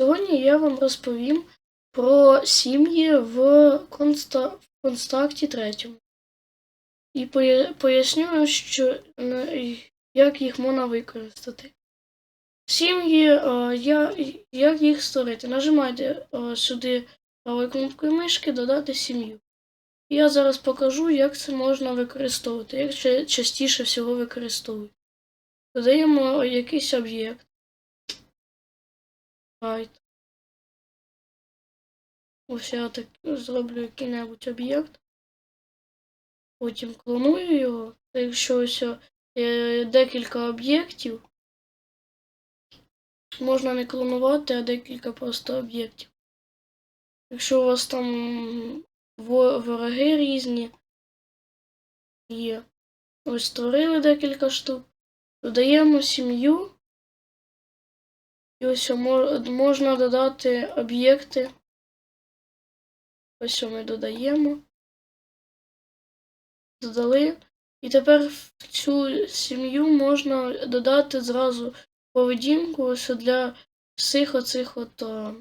Сьогодні я вам розповім про сім'ї в, конста... в третьому. І поя- поясню, що, е, як їх можна використати. Сім'ї, е, як їх створити? Нажимайте е, сюди правою кнопкою мишки додати сім'ю. Я зараз покажу, як це можна використовувати, як частіше всього використовують. Додаємо якийсь об'єкт. Right. Ось я так зроблю який-небудь об'єкт. Потім клоную його. Та Якщо ось е, декілька об'єктів, можна не клонувати, а декілька просто об'єктів. Якщо у вас там вороги різні є, ось створили декілька штук, додаємо сім'ю. І ось можна додати об'єкти. Ось що ми додаємо. Додали. І тепер в цю сім'ю можна додати зразу поведінку ось для всіх оцих от е,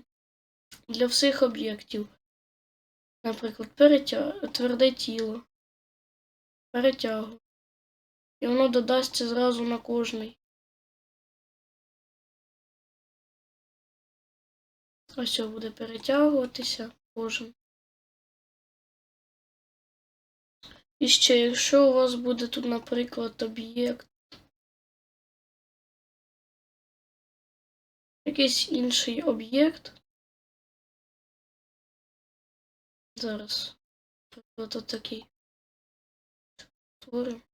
для всіх об'єктів. Наприклад, перетя... тверде тіло. Перетягу. І воно додасться зразу на кожний. Ось буде перетягуватися кожен. І ще, якщо у вас буде тут, наприклад, об'єкт, якийсь інший об'єкт. Зараз. Наприклад, отакий. Створимо.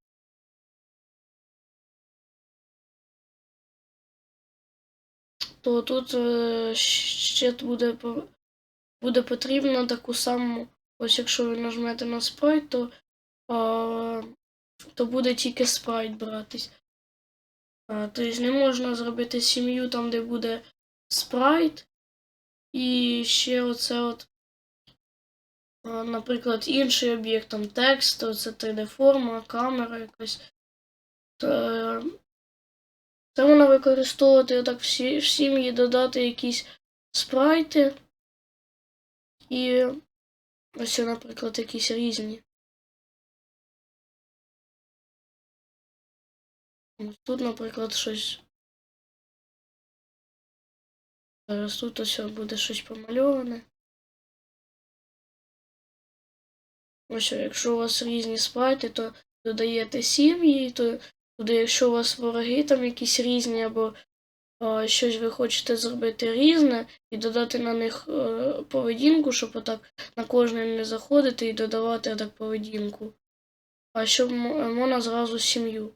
То тут е, ще буде, буде потрібно таку саму, ось якщо ви нажмете на спрайт, то, а, то буде тільки спрайт братись. А, тобто не можна зробити сім'ю там, де буде спрайт, і ще оце от, а, наприклад, інший об'єкт, там текст, оце 3D-форма, камера якась. Е, це можна використовувати отак всі, в сім'ї, додати якісь спрайти. І ось, наприклад, якісь різні. Ось Тут, наприклад, щось. Зараз тут ось буде щось помальоване. Ось, якщо у вас різні спрайти, то додаєте сім'ї, то туди, якщо у вас вороги там якісь різні, або а, щось ви хочете зробити різне і додати на них е, поведінку, щоб отак на кожний не заходити і додавати так поведінку. А щоб м- можна зразу сім'ю.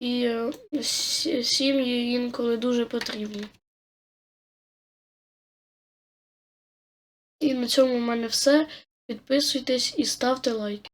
І е, сім'ї інколи дуже потрібні. І на цьому в мене все. Підписуйтесь і ставте лайки.